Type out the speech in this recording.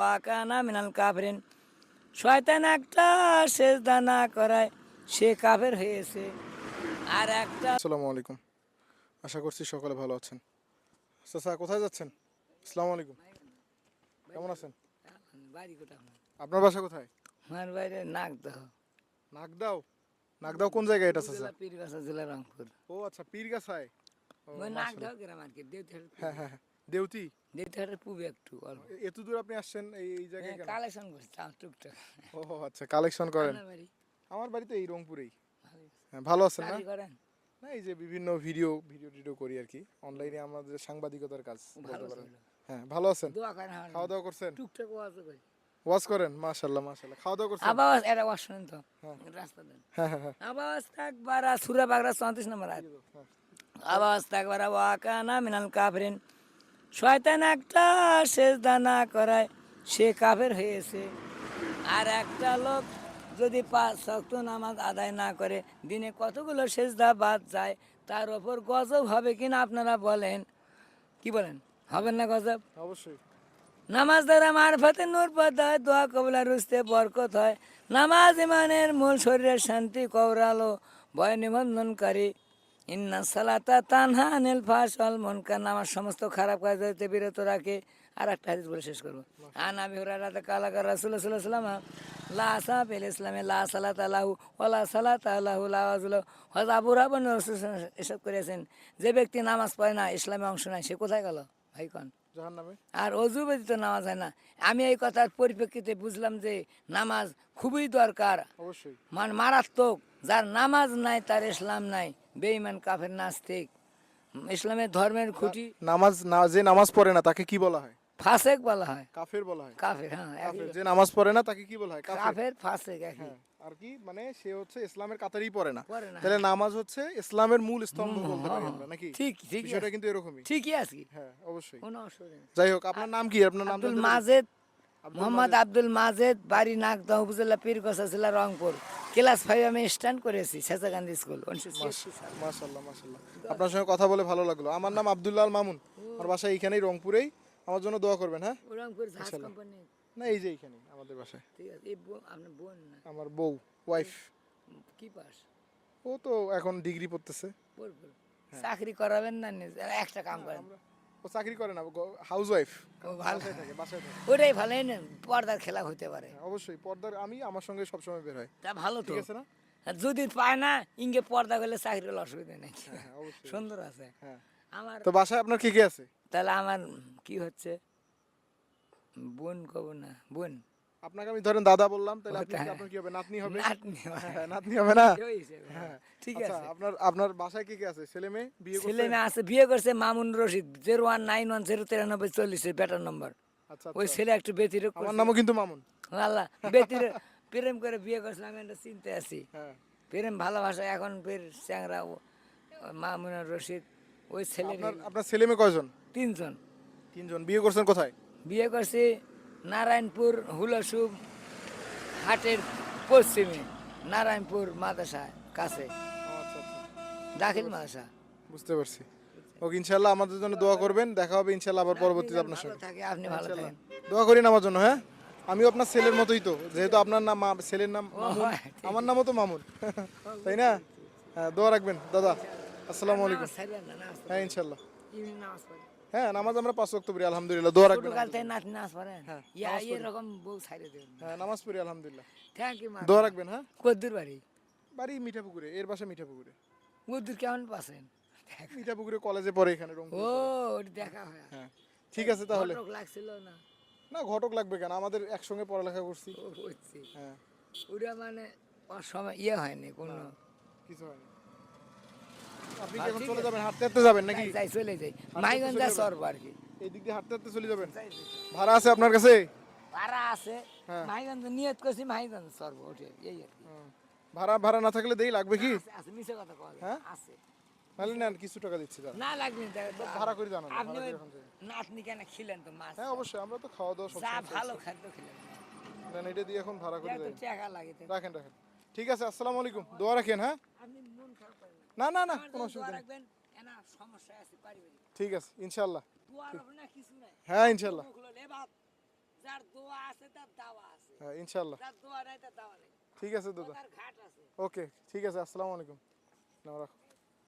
ওয়াকানা মিনাল কাফিরিন শয়তান একটা সেজদা না করায় সে কাফের হয়েছে। আর একটা আসসালামু আলাইকুম। আশা করছি সকলে ভালো আছেন। চাচা কোথায় যাচ্ছেন? আসসালামু আলাইকুম। কেমন আছেন? বাড়ি আমার? আপনার বাসা কোথায়? আমার বাইরে নাক দহ নাগদাও? নাগদাও কোন জায়গায় এটা চাচা পীরগাছা জেলা রংপুর। ও আচ্ছা পীরগাছায়। ও, ওই নাক মাশাআল্লাহ। দহ গ্রাম আর কি হ্যাঁ হ্যাঁ হ্যাঁ। দেউতি? দেউতিহাটের পূবে একটু অল্প। এত দূর আপনি আসছেন এই জায়গায় কেন? কালেকশন করছি টুকটাক। ও আচ্ছা কালেকশন করেন। আমার বাড়ি তো এই রংপুরেই। হ্যাঁ ভালো আছেন না? করেন? না এই যে বিভিন্ন ভিডিও ভিডিও টিডিও করি আর কি। অনলাইনে আমাদের সাংবাদিকতার কাজ হ্যাঁ ভালো আছেন? দোয়া করেন খাওয়া দাওয়া করছেন? টুকটাক ওয়াজও করি। ওয়াজ করেন? মাশাল্লাহ মাশাল্লাহ খাওয়া দাওয়া করছেন? আবার এটা ওয়াজ শুনেন তো? হ্যাঁ। রাস্তা দেন। হ্যাঁ হ্যাঁ হ্যাঁ। আবাস থাকবার সুরা বাগরা চৌত্রিশ নম্বর আয়াত। হ্যাঁ। আবাস থাকবার ওয়াকানা মিনাল কাফিরিন। শয়তান একটা সেজদা না করায় সে কাফের হয়েছে। আর একটা লোক যদি পাঁচ শক্ত নামাজ আদায় না করে দিনে কতগুলো সেজদা বাদ যায় তার ওপর গজব হবে কিনা আপনারা বলেন? কি বলেন? হবেন না গজব? অবশ্যই। নামাজ দ্বারা মারফতে নূর হয় দোয়া কবলা রুস্তে বরকত হয়। নামাজ ইমানের মূল শরীরের শান্তি কৌরালো ভয় নিবন্ধনকারী ইন্না সালাতা তানহা আনিল ফাসল মনকার নামাজ সমস্ত খারাপ কাজ হইতে বিরত রাখে। আর একটা হাদিস বলে শেষ করব। আন আবি হুরায়রা কালাকার রাসূল সাল্লাল্লাহু আলাইহি ওয়াসাল্লাম লা আসাব ইল ইসলামে লা সালাত আলাহু ওয়ালা সালাত আলাহু লা ওয়াজুল। হযরত আবু রাবন রাসূল এসব করেছেন যে ব্যক্তি নামাজ পড়ে না ইসলামে অংশ নেয় সে কোথায় গেল? ভাই কন। আর অজু ব্যতীত নামাজ হয় না। আমি এই কথার পরিপ্রেক্ষিতে বুঝলাম যে নামাজ খুবই দরকার। অবশ্যই। মান মারাত্মক যার নামাজ নাই তার ইসলাম নাই। বেঈমান কাফের নাস্তিক ইসলামের ধর্মের খুঁটি। নামাজ না যে নামাজ পড়ে না তাকে কি বলা হয়? ফাসেক বলা হয়। কাফের বলা হয়? কাফের হ্যাঁ যে নামাজ পড়ে না তাকে কি বলা হয়? কাফের। ফাসেক একই। হ্যাঁ আর কি মানে সে হচ্ছে ইসলামের কাতারেই পড়ে না। তাহলে নামাজ হচ্ছে ইসলামের মূল স্তম্ভ বলতে পারি আমরা নাকি? ঠিক ঠিক বিষয়টা কিন্তু এরকমই। ঠিকই আছে। হ্যাঁ অবশ্যই। কোনো অসুবিধা নেই। যাই হোক আপনার নাম কি? আপনার নাম আব্দুল মাজেদ মোহাম্মদ আব্দুল মাজেদ বাড়ি নাগদহ উপজেলা পীরগছা জেলা রংপুর। ক্লাস ফাইভ আমি স্ট্যান্ড করেছি স্কুল। মাশাল্লাহ মাশাল্লাহ আপনার সঙ্গে কথা বলে ভালো লাগল। আমার নাম আব্দুল্লাহ মামুন। আমার বাসা এইখানেই রংপুরেই। আমার জন্য দোয়া করবেন হ্যাঁ? রংপুর না এই যে এইখানেই আমাদের বাসায়। আমার বউ ওয়াইফ কি পাস? ও তো এখন ডিগ্রি পড়তেছে। চাকরি করাবেন না একটা কাম করেন। ও চাকরি করে না হাউস ওয়াইফ ভালো। বাসায় থাকে বাসায় থাকে। ওটাই ভালো না পর্দার খেলা হতে পারে। হ্যাঁ, অবশ্যই পর্দার আমি আমার সঙ্গে সবসময় বের হয়। তা ভালো ঠিক আছে না? যদি পায় না ইঙ্গে পর্দা করলে চাকরি হলে অসুবিধা নেই। হ্যাঁ অবশ্যই। সুন্দর আছে। হ্যাঁ। আমার তো বাসায় আপনার কি কি আছে? তাহলে আমার কি হচ্ছে? বোন কব না বোন। আপনাকে আমি ধরেন দাদা বললাম তাহলে আপনি। আপনার কি হবে? নাতনি হবে? নাতনি হয়। হ্যাঁ, হবে না? হ্যাঁ। ঠিক আচ্ছা, আছে। আপনার আপনার বাসায় কে কে আছে? ছেলে মেয়ে? বিয়ে করছে? ছেলে মেয়ে আছে বিয়ে করছে Mamun Rashid. Zero one nine one zero তিরানব্বই চল্লিশে নম্বর। আচ্ছা ওই আচ্ছা। ছেলে একটু আমার নামও কিন্তু মামুন। আল্লাহ ব্যতির প্রেম করে বিয়ে করছিলাম আমি একটা চিনতে আছি। হ্যাঁ। প্রেম ভালোবাসা এখন ফের চ্যাংরা মামুন রশিদ ওই ছেলে আপনার আপনার ছেলে মেয়ে কয়জন? তিনজন। তিনজন। বিয়ে করছেন কোথায়? বিয়ে করছি নারায়ণপুর হুলসুব হাটের পশ্চিমে নারায়ণপুর মাদ্রাসা কাছে। দাখিল মাদ্রাসা। বুঝতে পারছি। ওকে ইনশাল্লাহ আমাদের জন্য দোয়া করবেন। দেখা হবে ইনশাল্লাহ আবার পরবর্তীতে আপনার সঙ্গে। থাকে আপনি ভালো থাকেন। দোয়া করিন আমার জন্য হ্যাঁ? আমিও আপনার ছেলের মতোই তো যেহেতু আপনার নাম ছেলের নাম হয়, আমার নামও তো মামুন। তাই না? হ্যাঁ দোয়া রাখবেন দাদা। আসসালামু আলাইকুম। হ্যাঁ ইনশাল্লাহ। হ্যাঁ নামাজ আমরা পাঁচ ওয়াক্ত পড়ি আলহামদুলিল্লাহ দোয়া রাখবেন। ছোটকাল থেকে নাচ নাচ পড়েন? হ্যাঁ, ইয়া এরকম বউ ছাইড়ে দেবেন হ্যাঁ নামাজ পড়ি আলহামদুলিল্লাহ। থ্যাংক ইউ মা দোয়া রাখবেন হ্যাঁ? কদ্দুর বাড়ি? বাড়ি মিঠাপুকুরে এর বাসা মিঠাপুকুরে কদ্দুর কেমন পাচ্ছেন? মিঠাপুকুরে কলেজে পড়ে এখানে রং ও দেখা হয়। হ্যাঁ ঠিক আছে তাহলে। ঘটক লাগছিল না? না ঘটক লাগবে কেন? আমাদের একসঙ্গে পড়ালেখা করছি। ও হ্যাঁ। ওটা মানে সময় ইয়ে হয়নি কোনো? কিছু হয়নি। আপনি কি এখন চলে যাবেন? হাঁটতে হাঁটতে যাবেন নাকি? যাই, যাই চলে যাই। মাইগঞ্জ সরব আর কি। এই দিক দিয়ে হাঁটতে হাঁটতে চলে যাবেন? ভাড়া আছে আপনার কাছে? ভাড়া আছে। মাইগঞ্জ নিয়ত করছি মাইগঞ্জ সরব ওঠে এই আর কি। ভাড়া ভাড়া না থাকলে দেই লাগবে কি? আছে, আছে মিছে কথা কওয়া হ্যাঁ? আছে। নাহলে নেন কিছু টাকা দিচ্ছি না লাগবে ভাড়া করে জানান আপনি। নাতনি কেন খিলেন তো মাছ? হ্যাঁ অবশ্যই আমরা তো খাওয়া দাওয়া সব ভালো খাদ্য খেলেন। নেন এটা দিয়ে এখন ভাড়া করে এত টাকা লাগে রাখেন রাখেন। ঠিক আছে আসসালামু আলাইকুম। দোয়া রাখেন হ্যাঁ আপনি মন খারাপ করেন না। না না কোনো অসুবিধা নেই। ঠিক আছে ইনশাল্লাহ। হ্যাঁ ইনশাল্লাহ মুখ হলো, "এ বাপ, যা যার দোয়া আছে তার দাওয়া আছে। হ্যাঁ ইনশাল্লাহ ঠিক আছে দাদা। ওকে ঠিক আছে আসসালামু আলাইকুম। রাখো।